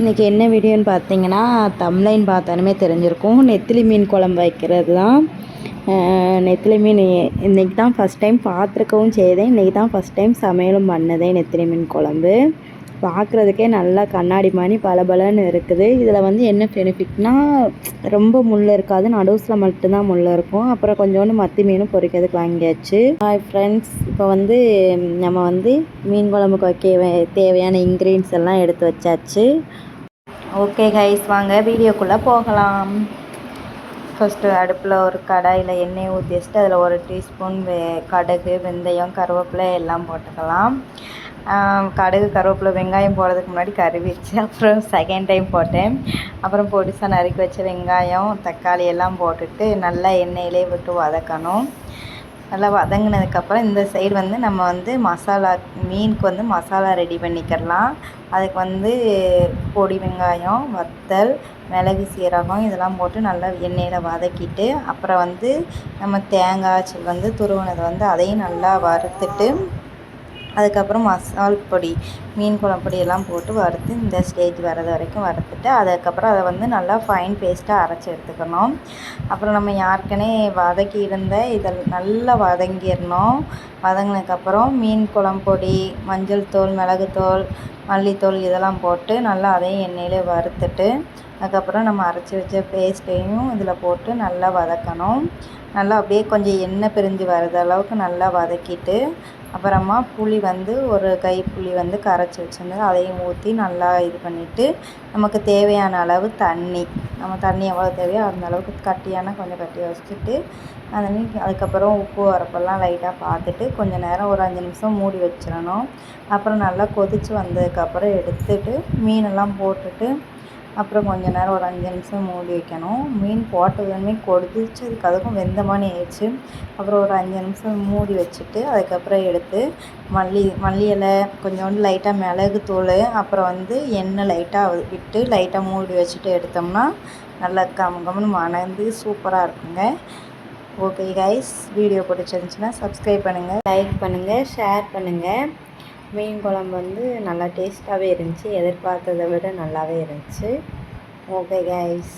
இன்றைக்கி என்ன வீடியோன்னு பார்த்தீங்கன்னா தம்லைன் பார்த்தாலுமே தெரிஞ்சிருக்கும். நெத்திலி மீன் குழம்பு வைக்கிறது தான் நெத்திலி மீன் இன்றைக்கி தான் ஃபஸ்ட் டைம் பார்த்துருக்கவும் செய்தேன். இன்றைக்கி தான் ஃபஸ்ட் டைம் சமையலும் பண்ணதே நெத்திலி மீன் குழம்பு. பார்க்குறதுக்கே நல்லா கண்ணாடி மாதிரி பளபளன்னு இருக்குது. இதில் வந்து என்ன பெனிஃபிட்னால் ரொம்ப முள் இருக்காது. நடுவுசில் மட்டும்தான் முள் இருக்கும். அப்புறம் கொஞ்சோண்டு மத்தி மீனும் பொரிக்கிறதுக்கு வாங்கியாச்சு. ஹாய் ஃப்ரெண்ட்ஸ் இப்போ வந்து நம்ம வந்து மீன் குழம்புக்கு வைக்க தேவையான இன்க்ரீடியன்ஸ் எல்லாம் எடுத்து வச்சாச்சு. ஓகே கைஸ் வாங்க வீடியோக்குள்ளே போகலாம். ஃபஸ்ட்டு அடுப்பில் ஒரு கடாயில் எண்ணெய் ஊற்றி வச்சுட்டு அதில் ஒரு டீஸ்பூன் வெ கடுகு வெந்தயம் கருவேப்பிலை எல்லாம் போட்டுக்கலாம். கடுகு கருவேப்பிலை வெங்காயம் போடுறதுக்கு முன்னாடி கறி வச்சு அப்புறம் செகண்ட் டைம் போட்டேன். அப்புறம் பொடிசாக நறுக்கி வச்ச வெங்காயம் தக்காளி எல்லாம் போட்டுட்டு நல்லா எண்ணெயிலே விட்டு வதக்கணும். நல்லா வதங்கினதுக்கப்புறம் இந்த சைடு வந்து நம்ம வந்து மசாலா மீனுக்கு வந்து மசாலா ரெடி பண்ணிக்கிடலாம் அதுக்கு வந்து பொடி வெங்காயம் வத்தல் மிளகு சீரகம் இதெல்லாம் போட்டு நல்லா எண்ணெயில் வதக்கிட்டு அப்புறம் வந்து நம்ம தேங்காய் வந்து துருவினது வந்து அதையும் நல்லா வறுத்துட்டு அதுக்கப்புறம் மசால் பொடி மீன் குழம்பு எல்லாம் போட்டு வறுத்து இந்த ஸ்டேஜ் வர்றது வரைக்கும் வறுத்துட்டு அதுக்கப்புறம் அதை வந்து நல்லா ஃபைன் பேஸ்ட்டாக அரைச்சி எடுத்துக்கணும். அப்புறம் நம்ம ஏற்கனவே வதக்கி இருந்த இதில் நல்லா வதங்கிடணும். வதங்கினதுக்கப்புறம் மீன் குழம்பு பொடி மஞ்சள் தூள் மிளகுத்தூள் மல்லித்தூள் இதெல்லாம் போட்டு நல்லா அதையும் எண்ணெயில் வறுத்துட்டு அதுக்கப்புறம் நம்ம அரைச்சி வச்ச பேஸ்ட்டையும் இதில் போட்டு நல்லா வதக்கணும். நல்லா அப்படியே கொஞ்சம் எண்ணெய் பிரிஞ்சு வர்றது அளவுக்கு நல்லா வதக்கிட்டு அப்புறமா புளி வந்து ஒரு கை புளி வந்து கரைச்சி வச்சுருந்தது அதையும் ஊற்றி நல்லா இது பண்ணிவிட்டு நமக்கு தேவையான அளவு தண்ணி. நம்ம தண்ணி எவ்வளோ தேவையோ அந்த அளவுக்கு கட்டியான கொஞ்சம் கட்டி வச்சுட்டு அதை அதுக்கப்புறம் உப்பு வரப்பெல்லாம் லைட்டாக பார்த்துட்டு கொஞ்சம் நேரம் ஒரு அஞ்சு நிமிஷம் மூடி வச்சிடணும். அப்புறம் நல்லா கொதித்து வந்ததுக்கப்புறம் எடுத்துட்டு மீனெல்லாம் போட்டுட்டு அப்புறம் கொஞ்ச நேரம் ஒரு அஞ்சு நிமிஷம் மூடி வைக்கணும். மீன் போட்டதுமே கொதிச்சதுக்கு அதுக்கும் வெந்த மாதிரி ஆயிடுச்சு. அப்புறம் ஒரு அஞ்சு நிமிஷம் மூடி வச்சுட்டு அதுக்கப்புறம் எடுத்து மல்லி மல்லி இலை கொஞ்சோண்டு லைட்டாக மிளகு தூள் அப்புறம் வந்து எண்ணெய் லைட்டாக விட்டு லைட்டாக மூடி வச்சுட்டு எடுத்தோம்னா நல்லா கம் கம்னு மணந்து சூப்பராக இருக்குங்க. ஓகே கைஸ் வீடியோ பிடிச்சிருந்துச்சுன்னா சப்ஸ்கிரைப் பண்ணுங்கள் லைக் பண்ணுங்கள் ஷேர் பண்ணுங்கள் மீன் குழம்பு வந்து நல்லா டேஸ்ட்டாகவே இருந்துச்சு எதிர்பார்த்ததை விட நல்லாவே இருந்துச்சு. Okay guys